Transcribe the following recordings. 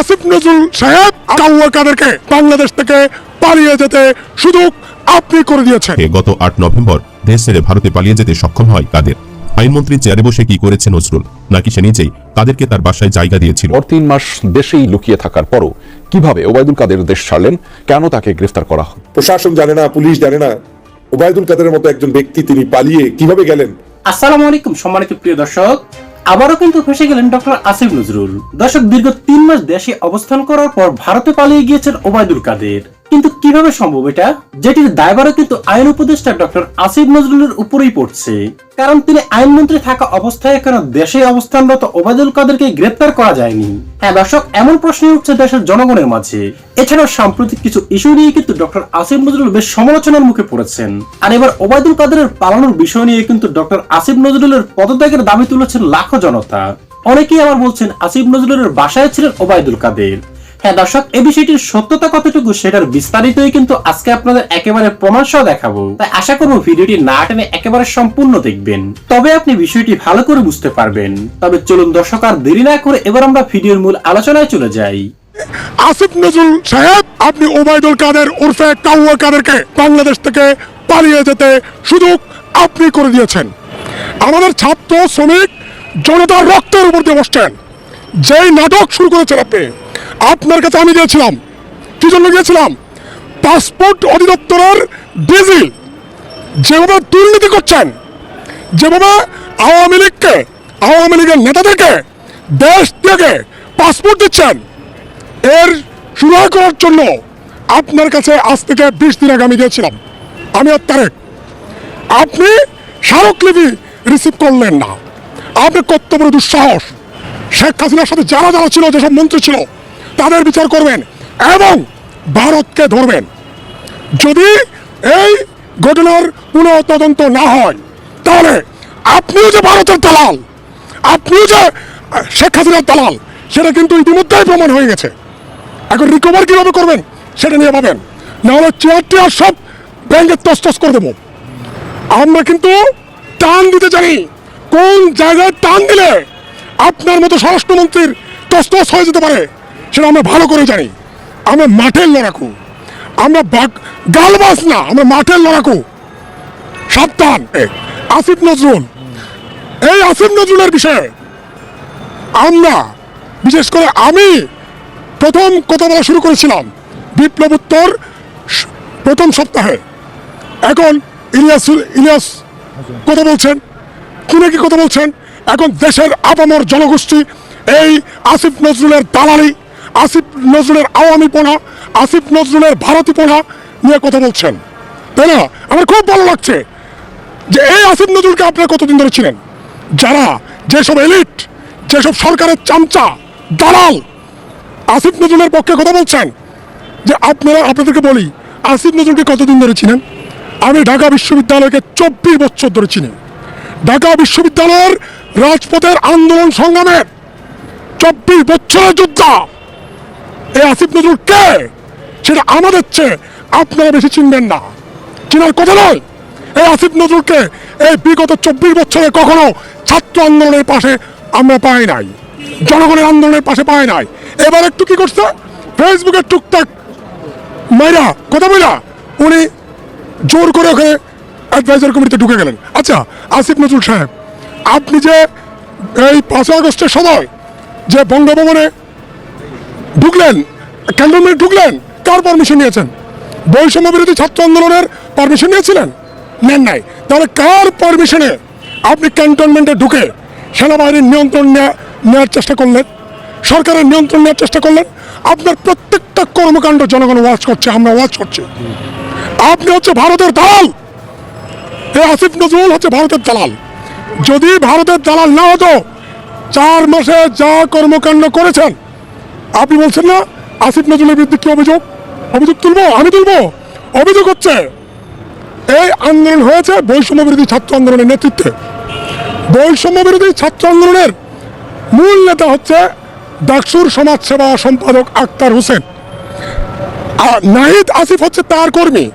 আসিফ নজরুল সাহেব কাউয়া কাদেরকে বাংলাদেশ থেকে পালিয়ে যেতে সুযোগ আপনি করে দিয়েছেন। গত আট নভেম্বর দেশ ছেড়ে ভারতে পালিয়ে যেতে সক্ষম হয় কাদের? আইনমন্ত্রী চেয়ারে বসে কি করেছে নজরুল? নাকি সে নিজেই তাদেরকে তার বাসায় জায়গা দিয়েছিল? পর তিন মাস দেশেই লুকিয়ে থাকার পরও কীভাবে ওবায়দুল কাদের দেশ ছাড়লেন? কেন তাকে গ্রেফতার করা হয়? প্রশাসন জানে না পুলিশ জানে না। ওবায়দুল কাদের মতো একজন ব্যক্তি তিনি পালিয়ে কীভাবে গেলেন? আসসালামু আলাইকুম সম্মানিত প্রিয় দর্শক। আবারও কিন্তু ফেসে গেলেন ডক্টর আসিফ নজরুল। দর্শক, দীর্ঘ তিন মাস দেশে অবস্থান করার পর ভারতে পালিয়ে গিয়েছেন ওবায়দুল কাদের। কিন্তু কীভাবে সম্ভব এটা? যেটির দায়ভারও কিন্তু আইন উপদেষ্টা ডক্টর আসিফ নজরুলের উপরেই পড়ছে। কারণ তিনি আইনমন্ত্রী থাকা অবস্থায় কেন দেশে অবস্থানরত ওবায়দুল কাদেরকে গ্রেপ্তার করা যায়নি। হ্যাঁ দর্শক, এমন প্রশ্ন উঠছে দেশের জনগণের মাঝে। এছাড়াও সাম্প্রতিক কিছু ইস্যু নিয়ে কিন্তু ডক্টর আসিফ নজরুল বেশ সমালোচনার মুখে পড়েছেন। আর এবার ওবায়দুল কাদেরের পালানোর বিষয় নিয়ে কিন্তু ডক্টর আসিফ নজরুলের পদত্যাগের দাবি তুলেছেন লাখো জনতা। অনেকেই আবার বলছেন, আসিফ নজরুলের বাসায় ছিলেন ওবায়দুল কাদের। হ্যাঁ দর্শক, এই বিষয়টির সত্যতা কতটুকু সেটার বিস্তারিতই কিন্তু আজকে আপনাদের একেবারে প্রমাণ সহ দেখাবো। তাই আশা করব ভিডিওটি না টেনে একেবারে সম্পূর্ণ দেখবেন। তবে আপনি বিষয়টি ভালো করে বুঝতে পারবেন। তবে চলুন দর্শক, আর দেরি না করে এবার আমরা ভিডিওর মূল আলোচনায় চলে যাই। আসিফ নজরুল সাহেব, আপনি ওবায়দুল কাদের ওরফে কাউয়া কাদেরকে বাংলাদেশ থেকে পালিয়ে যেতে সুযোগ আপনি করে দিয়েছেন। আমাদের ছাত্র শ্রমিক জনতার রক্তের উপর দিয়ে বসছেন। যেই নাটক শুরু করেছেন আপনি আপনার কাছে আমি গিয়েছিলাম। কি জন্য গিয়েছিলাম? পাসপোর্ট অধিদপ্তরের ডিজি যেভাবে দুর্নীতি করছেন, যেভাবে আওয়ামী লীগকে, আওয়ামী লীগের নেতাদেরকে দেশ থেকে পাসপোর্ট দিচ্ছেন, এর শুরু করার জন্য আপনার কাছে আজ থেকে বিশ দিন আগে আমি গিয়েছিলাম। আমি আর তারেক। আপনি স্মারকলিপি রিসিভ করলেন না। আপনি কত বড় দুঃসাহস। শেখ হাসিনার সাথে যারা যারা ছিল, যেসব মন্ত্রী ছিল তাদের বিচার করবেন এবং ভারতকে ধরবেন। যদি এই ঘটনার পুনঃ তদন্ত না হয়, তাহলে আপনিও যে ভারতের দালাল, আপনিও যে শেখ হাসিনার দালাল, সেটা কিন্তু ইতিমধ্যেই প্রমাণ হয়ে গেছে। এখন রিকভার কীভাবে করবেন, সেটা নিয়ে পাবেন নাহলে চেয়ার টেয়ার সব ব্যাংকে তস করে দেবো। আমরা কিন্তু টান দিতে জানি, কোন জায়গায় টান দিলে আপনার মতো স্বরাষ্ট্রমন্ত্রীর তস্তস হয়ে যেতে পারে। সেটা আমরা ভালো করে জানি। আমরা মাঠের লড়াকু। আমরা গালবাস না, আমরা মাঠের লড়াকু। সাবধান। আসিফ নজরুল। এই আসিফ নজরুলের বিষয়ে আমরা, বিশেষ করে আমি প্রথম কথা বলা শুরু করেছিলাম, বিপ্লব উত্তর প্রথম সপ্তাহে। এখন ইলিয়াস ইলিয়াস কথা বলছেন। কিনে কি কথা বলছেন? এখন দেশের আপামর জনগোষ্ঠী, এই আসিফ নজরুলের দালালি আসিফ নজরুলের আওয়ামী আওয়ামীপনা আসিফ নজরুলের ভারতী ভারতীপনা নিয়ে কথা বলছেন। তাই না? আমার খুব ভালো লাগছে যে এই আসিফ নজরুলকে আপনারা কতদিন ধরে ছিলেন যারা যেসব এলিট, যেসব সরকারের চামচা, দালাল, আসিফ নজরুলের পক্ষে কথা বলছেন, যে আপনারা, আপনাদেরকে বলি, আসিফ নজরুলকে কতদিন ধরে ছিলেন আমি ঢাকা বিশ্ববিদ্যালয়কে চব্বিশ বছর ধরে চিনি। ঢাকা বিশ্ববিদ্যালয়ের রাজপথের আন্দোলন সংগ্রামের চব্বিশ বছরের যোদ্ধা। এই আসিফ নজরুল কে? সেটা আমাদের চেয়ে আপনারা বেশি চিনবেন না। চিনার কথা নয়। এই আসিফ নজরুলকে এই বিগত চব্বিশ বছরে কখনো ছাত্র আন্দোলনের পাশে আমরা পাই নাই। জনগণের আন্দোলনের পাশে পাই নাই। এবার একটু কি করছে? ফেসবুকে টুকটাক মাইরা, কথা বইলা উনি জোর করে ওখানে অ্যাডভাইজার কমিটিতে ঢুকে গেলেন। আচ্ছা আসিফ নজরুল সাহেব, আপনি যে এই পাঁচই আগস্টের সময় যে বঙ্গভবনে ঢুকলেন ক্যান্টনমেন্টে ঢুকলেন কার পারমিশন নিয়েছেন। বৈষম্য বিরোধী ছাত্র আন্দোলনের পারমিশন নিয়েছিলেন? নেন নাই। তাহলে কার পারমিশনে আপনি ক্যান্টনমেন্টে ঢুকে সেনাবাহিনীর নিয়ন্ত্রণ নেয়া- নেওয়ার চেষ্টা করলেন? সরকারের নিয়ন্ত্রণ নেওয়ার চেষ্টা করলেন? আপনার প্রত্যেকটা কর্মকাণ্ড জনগণ ওয়াচ করছে, আমরা ওয়াচ করছি। আপনি হচ্ছে ভারতের দালাল। এ আসিফ নজরুল হচ্ছে ভারতের দালাল। যদি ভারতের দালাল না হতো, চার মাসে যা কর্মকাণ্ড করেছেন আপনি বলছেন না? আসিফ নজরুলের বিরুদ্ধে কি অভিযোগ? অভিযোগ তুলবো? আমি তুলবো? অভিযোগ হচ্ছে, এই আন্দোলন হয়েছে বৈষম্য বিরোধী ছাত্র আন্দোলনের নেতৃত্বে। বৈষম্য বিরোধী ছাত্র আন্দোলনের মূল নেতা হচ্ছে ডাকসুর সমাজসেবা সম্পাদক আক্তার হোসেন। আর নাহিদ আসিফ হচ্ছে তার কর্মী।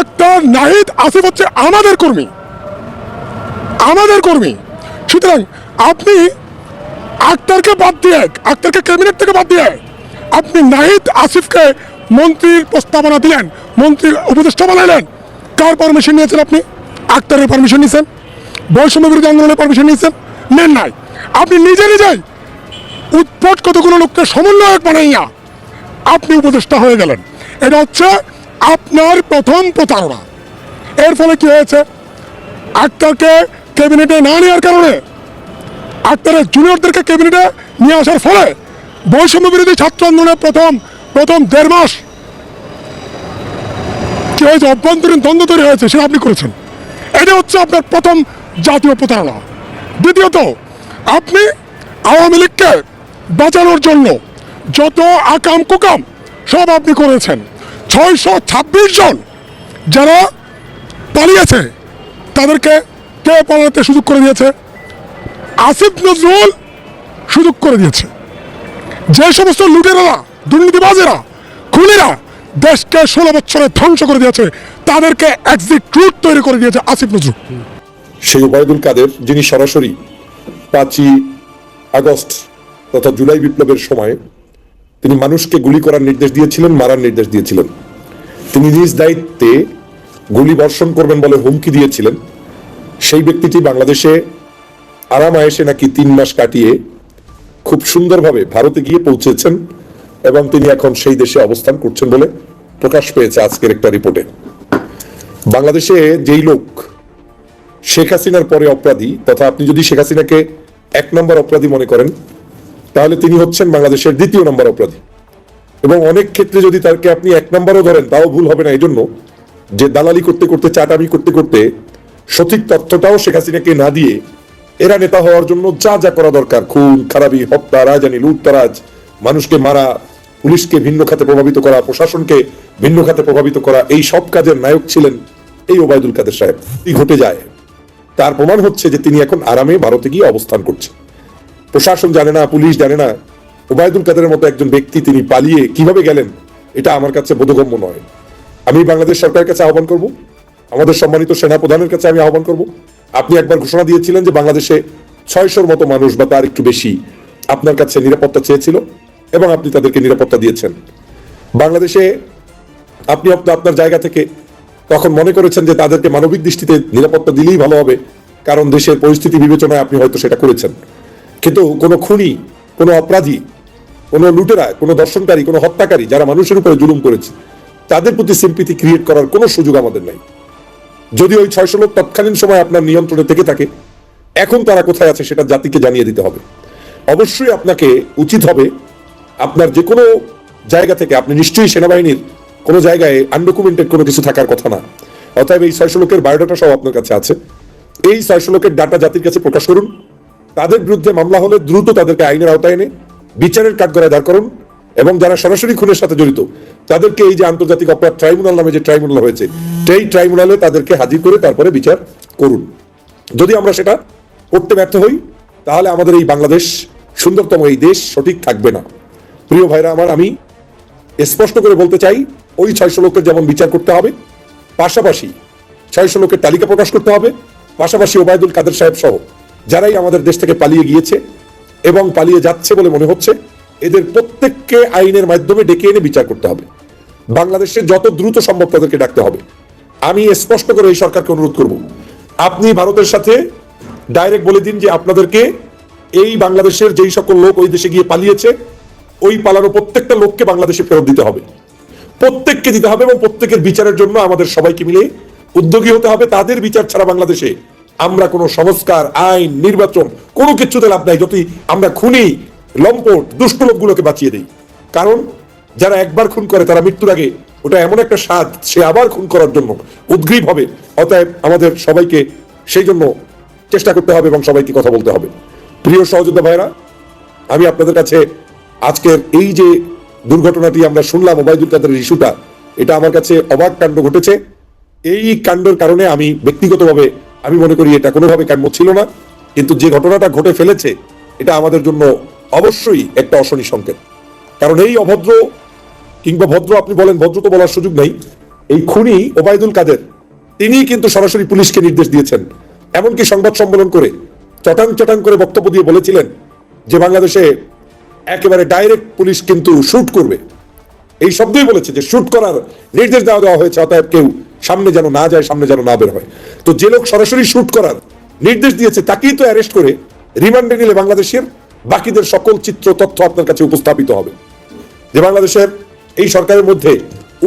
আক্তার নাহিদ আসিফ হচ্ছে আমাদের কর্মী। আমাদের কর্মী। সুতরাং আপনি আক্তারকে বাদ দিয়ে, আক্তারকে ক্যাবিনেট থেকে বাদ দিয়ে আপনি নাহিদ আসিফকে মন্ত্রীর প্রস্তাবনা দিলেন, মন্ত্রীর উপদেষ্টা বানাইলেন। কার পারমিশন নিয়েছেন আপনি? আক্তারের পারমিশন নিয়েছেন। বৈষম্য বিরোধী আন্দোলনের পারমিশন নিয়েছেন। নেন নাই। আপনি নিজে নিজেই উৎপট কতগুলো লোককে সমন্বয়ক বানাইয়া আপনি উপদেষ্টা হয়ে গেলেন। এটা হচ্ছে আপনার প্রথম প্রতারণা। এর ফলে কি হয়েছে? আক্তারকে ক্যাবিনেটে না নেওয়ার কারণে আক্তারের জুনিয়রদেরকে ক্যাবিনেটে নিয়ে আসার ফলে বৈষম্য বিরোধী ছাত্র আন্দোলনের প্রথম প্রথম দেড় মাস কি হয়েছে অভ্যন্তরীণ দ্বন্দ্ব তৈরি হয়েছে, সেটা আপনি করেছেন। এটা হচ্ছে আপনার প্রথম জাতীয় প্রতারণা। দ্বিতীয়ত, আপনি আওয়ামী লীগকে বাঁচানোর জন্য যত আকাম কুকাম সব আপনি করেছেন, ছয়শো ছাব্বিশ জন যারা পালিয়েছে, তাদেরকে কে পালাতে সুযোগ করে দিয়েছে? আসিফ নজরুল সুযোগ করে দিয়েছে। যে সমস্ত লুটেরারা, দুর্নীতিবাজেরা, খুনিরা দেশকে ষোলো বছরে ধ্বংস করে দিয়েছে, তাদেরকে এক্সিট রুট তৈরি করে দিয়েছে আসিফ নজরুল। সেই ওবায়দুল কাদের, যিনি সরাসরি পাঁচই আগস্ট তথা জুলাই বিপ্লবের সময় তিনি মানুষকে গুলি করার নির্দেশ দিয়েছিলেন, মারার নির্দেশ দিয়েছিলেন। তিনি নিজ দায়িত্বে গুলি বর্ষণ করবেন বলে হুমকি দিয়েছিলেন। সেই ব্যক্তিটি বাংলাদেশে আরাম আয়েসে নাকি তিন মাস কাটিয়ে খুব সুন্দরভাবে ভারতে গিয়ে পৌঁছেছেন এবং তিনি এখন সেই দেশে অবস্থান করছেন বলে প্রকাশ পেয়েছে আজকের একটা রিপোর্টে। বাংলাদেশে যেই লোক শেখ হাসিনার পরে অপরাধী, তথা আপনি যদি শেখ হাসিনাকে এক নম্বর অপরাধী মনে করেন, তাহলে তিনি হচ্ছেন বাংলাদেশের দ্বিতীয় নম্বর অপরাধী। এবং অনেক ক্ষেত্রে যদি তাকে আপনি এক নম্বরও ধরেন, তাও ভুল হবে না। এই জন্য যে দালালি করতে করতে, চাটামি করতে করতে সঠিক তথ্যটাও শেখ হাসিনাকে না দিয়ে এরা নেতা হওয়ার জন্য যা যা করা দরকার। খুন, খারাপি, হত্যা রাজানি লুটতারাজ, মানুষকে মারা, পুলিশকে ভিন্ন খাতে প্রভাবিত করা, প্রশাসনকে ভিন্ন খাতে প্রভাবিত করা, এই সব কাজের নায়ক ছিলেন এই ওবায়দুল কাদের সাহেব। ঘটে যায়? তার প্রমাণ হচ্ছে যে তিনি এখন আরামে ভারতে গিয়ে অবস্থান করছেন। প্রশাসন জানে না, পুলিশ জানে না, ওবায়দুল কাদের মতো একজন ব্যক্তি তিনি পালিয়ে কীভাবে গেলেন, এটা আমার কাছে বোধগম্য নয়। আমি বাংলাদেশ সরকারের কাছে আহ্বান করব, আমাদের সম্মানিত সেনা প্রধানের কাছে আমি আহ্বান করব আপনি একবার ঘোষণা দিয়েছিলেন যে বাংলাদেশে ছয়শোর মতো মানুষ বা তার একটু বেশি আপনার কাছে নিরাপত্তা চেয়েছিল এবং আপনি তাদেরকে নিরাপত্তা দিয়েছেন। বাংলাদেশে আপনি আপনার জায়গা থেকে তখন মনে করেছেন যে তাদেরকে মানবিক দৃষ্টিতে নিরাপত্তা দিলেই ভালো হবে, কারণ দেশের পরিস্থিতি বিবেচনায় আপনি হয়তো সেটা করেছেন। কিন্তু কোনো খুনি, কোনো অপরাধী, কোনো লুটেরা, কোনো দর্শনকারী, কোনো হত্যাকারী যারা মানুষের উপরে জুলুম করেছে, তাদের প্রতি সিম্পিতি ক্রিয়েট করার কোনো সুযোগ আমাদের নাই। যদি ওই ছয়শো লোক তৎকালীন সময় আপনার নিয়ন্ত্রণে থেকে থাকে, এখন তারা কোথায় আছে সেটা জাতিকে জানিয়ে দিতে হবে। অবশ্যই আপনাকে উচিত হবে আপনার যে কোনো জায়গা থেকে, আপনি নিশ্চয়ই সেনাবাহিনীর কোনো জায়গায় আনডকুমেন্টেড কোনো কিছু থাকার কথা না। অতএব এই ছয়শো লোকের বায়োডাটা সব আপনার কাছে আছে। এই ছয়শো লোকের ডাটা জাতির কাছে প্রকাশ করুন। তাদের বিরুদ্ধে মামলা হলে দ্রুত তাদেরকে আইনের আওতায় এনে বিচারের কাঠগড়ায় দাঁড় করুন। এবং যারা সরাসরি খুনের সাথে জড়িত, তাদেরকে এই যে আন্তর্জাতিক অপরাধ ট্রাইব্যুনাল নামে যে ট্রাইব্যুনাল হয়েছে, সেই ট্রাইব্যুনালে তাদেরকে হাজির করে তারপরে বিচার করুন। যদি আমরা সেটা করতে ব্যর্থ হই, তাহলে আমাদের এই বাংলাদেশ, সুন্দরতম এই দেশ, সঠিক থাকবে না। প্রিয় ভাইরা আমার, আমি স্পষ্ট করে বলতে চাই, ওই ছয়শো লোকের যেমন বিচার করতে হবে, পাশাপাশি ছয়শো লোকের তালিকা প্রকাশ করতে হবে, পাশাপাশি ওবায়দুল কাদের সাহেব সহ যারাই আমাদের দেশ থেকে পালিয়ে গিয়েছে এবং পালিয়ে যাচ্ছে বলে মনে হচ্ছে এদের প্রত্যেককে আইনের মাধ্যমে ডেকে এনে বিচার করতে হবে। বাংলাদেশে যত দ্রুত সম্ভব তাদেরকে ডাকতে হবে। আমি স্পষ্ট করে এই সরকারকে অনুরোধ করব। আপনি ভারতের সাথে ডাইরেক্ট বলে দিন যে আপনাদেরকে এই বাংলাদেশের যেই সকল লোক ওই দেশে গিয়ে পালিয়েছে, ওই পালানো প্রত্যেকটা লোককে বাংলাদেশে ফেরত দিতে হবে। প্রত্যেককে দিতে হবে এবং প্রত্যেকের বিচারের জন্য আমাদের সবাইকে মিলে উদ্যোগী হতে হবে। তাদের বিচার ছাড়া বাংলাদেশে আমরা কোনো সংস্কার, আইন, নির্বাচন কোনো কিছুতে লাভ নাই। যদি আমরা খুনি লম্পট, দুষ্ট লোকগুলোকে বাঁচিয়ে দিই। কারণ যারা একবার খুন করে তারা মৃত্যুর আগে ওটা এমন একটা স্বাদ, সে আবার খুন করার জন্য উদ্গ্রীব হবে। অতএব আমাদের সবাইকে সেই জন্য চেষ্টা করতে হবে এবং সবাইকে কথা বলতে হবে। প্রিয় সহযোদ্ধা ভাইরা আমি আপনাদের কাছে আজকের এই যে দুর্ঘটনাটি আমরা শুনলাম, ওবায়দুল কাদের ইস্যুটা, এটা আমার কাছে অবাক কাণ্ড ঘটেছে। এই কাণ্ডের কারণে আমি ব্যক্তিগতভাবে, আমি মনে করি এটা কোনোভাবে কাম্য ছিল না। কিন্তু যে ঘটনাটা ঘটে ফেলেছে, এটা আমাদের জন্য অবশ্যই একটা অশনি সংকেত। কারণ এই অভদ্র কিংবা ভদ্র আপনি বলেন, ভদ্র তো বলার সুযোগ নেই। এই খুনি ওবায়দুল কাদের তিনি কিন্তু সরাসরি পুলিশকে নির্দেশ দিয়েছেন। এমনকি সংবাদ সম্মেলন করে চটাং চটাং করে বক্তব্য দিয়ে বলেছিলেন যে বাংলাদেশে একেবারে ডাইরেক্ট পুলিশ কিন্তু শুট করবে। এই শব্দই বলেছে যে শুট করার নির্দেশ দেওয়া দেওয়া হয়েছে, অতএব কেউ সামনে যেন না যায়, সামনে যেন না বের হয়। তো যে লোক সরাসরি শুট করার নির্দেশ দিয়েছে, তাকেই তো অ্যারেস্ট করে রিমান্ডে নিলে বাংলাদেশের বাকিদের সকল চিত্র তথ্য আপনার কাছে উপস্থাপিত হবে। যে বাংলাদেশের এই সরকারের মধ্যে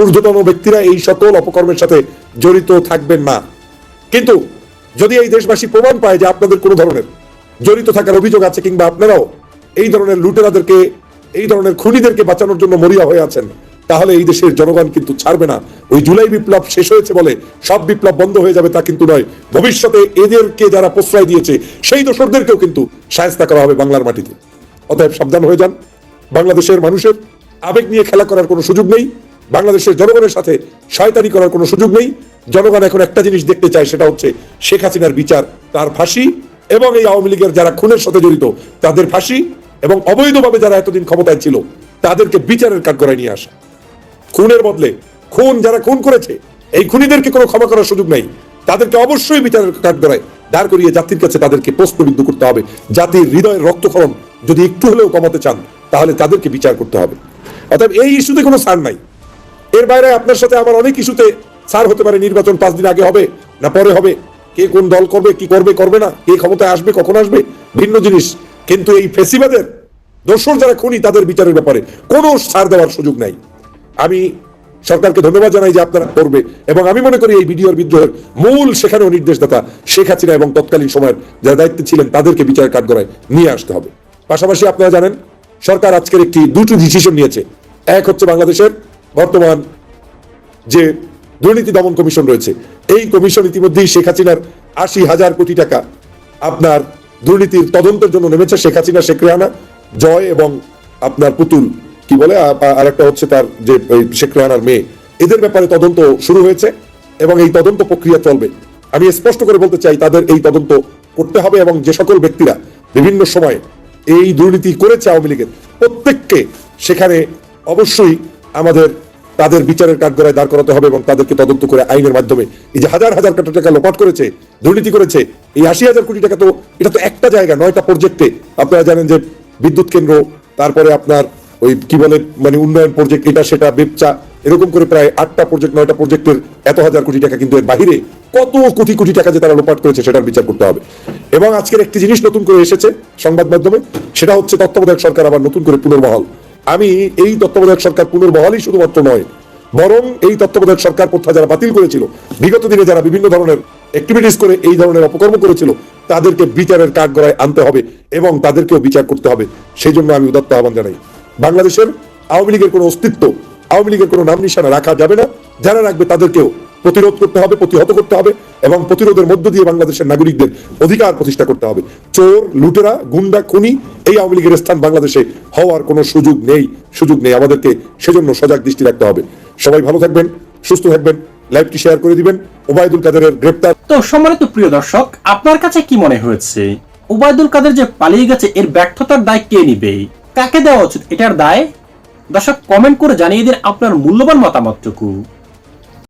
ঊর্ধ্বতন ব্যক্তিরা এই সকল অপকর্মের সাথে জড়িত থাকবেন না। কিন্তু যদি এই দেশবাসী প্রমাণ পায় যে আপনাদের কোনো ধরনের জড়িত থাকার অভিযোগ আছে কিংবা আপনারাও এই ধরনের লুটেরাদেরকে, এই ধরনের খুনিদেরকে বাঁচানোর জন্য মরিয়া হয়ে আছেন তাহলে এই দেশের জনগণ কিন্তু ছাড়বে না। ওই জুলাই বিপ্লব শেষ হয়েছে বলে সব বিপ্লব বন্ধ হয়ে যাবে তা কিন্তু নয়। ভবিষ্যতে এদেরকে যারা প্রশ্রয় দিয়েছে, সেই দোসরদেরকেও কিন্তু সায়স্তা করা হবে বাংলার মাটিতে। অতএব সাবধান হয়ে যান। বাংলাদেশের মানুষের আবেগ নিয়ে খেলা করার কোনো সুযোগ নেই। বাংলাদেশের জনগণের সাথে শয়তানি করার কোনো সুযোগ নেই। জনগণ এখন একটা জিনিস দেখতে চায়, সেটা হচ্ছে শেখ হাসিনার বিচার, তার ফাঁসি এবং এই আওয়ামী লীগের যারা খুনের সাথে জড়িত, তাদের ফাঁসি এবং অবৈধভাবে যারা এতদিন ক্ষমতায় ছিল, তাদেরকে বিচারের কাঠগড়ায় নিয়ে আসা। খুনের বদলে, খুন যারা খুন করেছে, এই খুনিদেরকে কোনো ক্ষমা করার সুযোগ নেই। তাদেরকে অবশ্যই বিচারের কাঠগড়ায় দাঁড় করিয়ে জাতির কাছে তাদেরকে প্রশ্নবিদ্ধ করতে হবে। জাতির হৃদয়ের রক্তক্ষরণ যদি একটু হলেও কমাতে চান, তাহলে তাদেরকে বিচার করতে হবে। অর্থাৎ এই ইস্যুতে কোনো সার নাই। এর বাইরে আপনার সাথে আমার অনেক ইস্যুতে সার হতে পারে, নির্বাচন পাঁচ দিন আগে হবে না পরে হবে। কে কোন দল করবে, কি করবে করবে না, কে ক্ষমতায় আসবে, কখন আসবে, ভিন্ন জিনিস। কিন্তু এই ফেসিবাদের দোষর যারা খুনি, তাদের বিচারের ব্যাপারে কোনো সার দেওয়ার সুযোগ নাই। আমি সরকারকে ধন্যবাদ জানাই যে আপনারা করবে। এবং আমি মনে করি এই বিডিওর বিদ্রোহের মূল সেখানেও নির্দেশদাতা শেখ হাসিনা এবং তৎকালীন সময়ের যারা দায়িত্বে ছিলেন, তাদেরকে বিচার কাঠগড়ায় নিয়ে আসতে হবে। পাশাপাশি আপনারা জানেন, সরকার আজকের একটি দুটো ডিসিশন নিয়েছে। এক হচ্ছে বাংলাদেশের বর্তমান যে দুর্নীতি দমন কমিশন রয়েছে, এই কমিশন ইতিমধ্যেই শেখ হাসিনার আশি হাজার কোটি টাকা আপনার দুর্নীতির তদন্তের জন্য নেমেছে। শেখ হাসিনা, শেখ রেহানা, জয় এবং আপনার পুতুল কি বলে আর একটা হচ্ছে তার যে শেখ রেহানার মেয়ে। এদের ব্যাপারে তদন্ত শুরু হয়েছে এবং এই তদন্ত প্রক্রিয়া চলবে। আমি স্পষ্ট করে বলতে চাই, তাদের এই তদন্ত করতে হবে এবং যে সকল ব্যক্তিরা বিভিন্ন সময়ে এই দুর্নীতি করেছে আওয়ামী লীগের, প্রত্যেককে সেখানে অবশ্যই আমাদের, তাদের বিচারের কাঠগড়ায় দাঁড় করাতে হবে এবং তাদেরকে তদন্ত করে আইনের মাধ্যমে এই যে হাজার হাজার কোটি টাকা লোপাট করেছে, দুর্নীতি করেছে, এই আশি হাজার কোটি টাকা তো, এটা তো একটা জায়গা, নয়টা প্রজেক্টে আপনারা জানেন যে বিদ্যুৎ কেন্দ্র, তারপরে আপনার ওই কি বলে মানে উন্নয়ন প্রজেক্ট এটা, সেটা, বেপচা, এরকম করে প্রায় আটটা প্রজেক্ট নয়টা প্রজেক্টের এত হাজার কোটি টাকা কিন্তু এর বাহিরে কত কোটি কোটি টাকা যে তারা লোপাট করেছে সেটার বিচার করতে হবে। এবং আজকের একটি জিনিস নতুন করে এসেছে সংবাদ মাধ্যমে, সেটা হচ্ছে তত্ত্বাবধায়ক সরকার আবার নতুন করে পুনর্বহাল। আমি এই তত্ত্বাবধায়ক সরকার পুনর্বহালই শুধুমাত্র নয়, বরং এই তত্ত্বাবধায়ক সরকার প্রথা যারা বাতিল করেছিল, বিগত দিনে যারা বিভিন্ন ধরনের অ্যাক্টিভিটিস করে এই ধরনের অপকর্ম করেছিল, তাদেরকে বিচারের কাঠগড়ায় আনতে হবে এবং তাদেরকেও বিচার করতে হবে। সেই জন্য আমি উদাত্ত আহ্বান জানাই। বাংলাদেশের আওয়ামী লীগের কোনো অস্তিত্ব, আওয়ামী লীগের কোনো নাম নিশানা রাখা যাবে না। যারা রাখবে তাদেরকেও প্রতিরোধ করতে হবে, প্রতিহত করতে হবে এবং প্রতিরোধের মধ্য দিয়ে বাংলাদেশের নাগরিকদের অধিকার প্রতিষ্ঠা করতে হবে। চোর, লুটেরা, গুন্ডা, খুনি এই আওয়ামী লীগের স্থান বাংলাদেশে হওয়ার কোনো সুযোগ নেই। সুযোগ নেই। আমাদেরকে সেজন্য সজাগ দৃষ্টি রাখতে হবে। সবাই ভালো থাকবেন, সুস্থ থাকবেন, লাইভটি শেয়ার করে দিবেন। ওবায়দুল কাদেরের গ্রেপ্তার। তো সম্মানিত প্রিয় দর্শক, আপনার কাছে কি মনে হয়েছে? ওবায়দুল কাদের যে পালিয়ে গেছে, এর ব্যর্থতার দায় কে নিবে? কাকে দেওয়া উচিত? এটার দায়? দর্শক কমেন্ট করে জানিয়ে দিন আপনার মূল্যবান মতামতটুকু।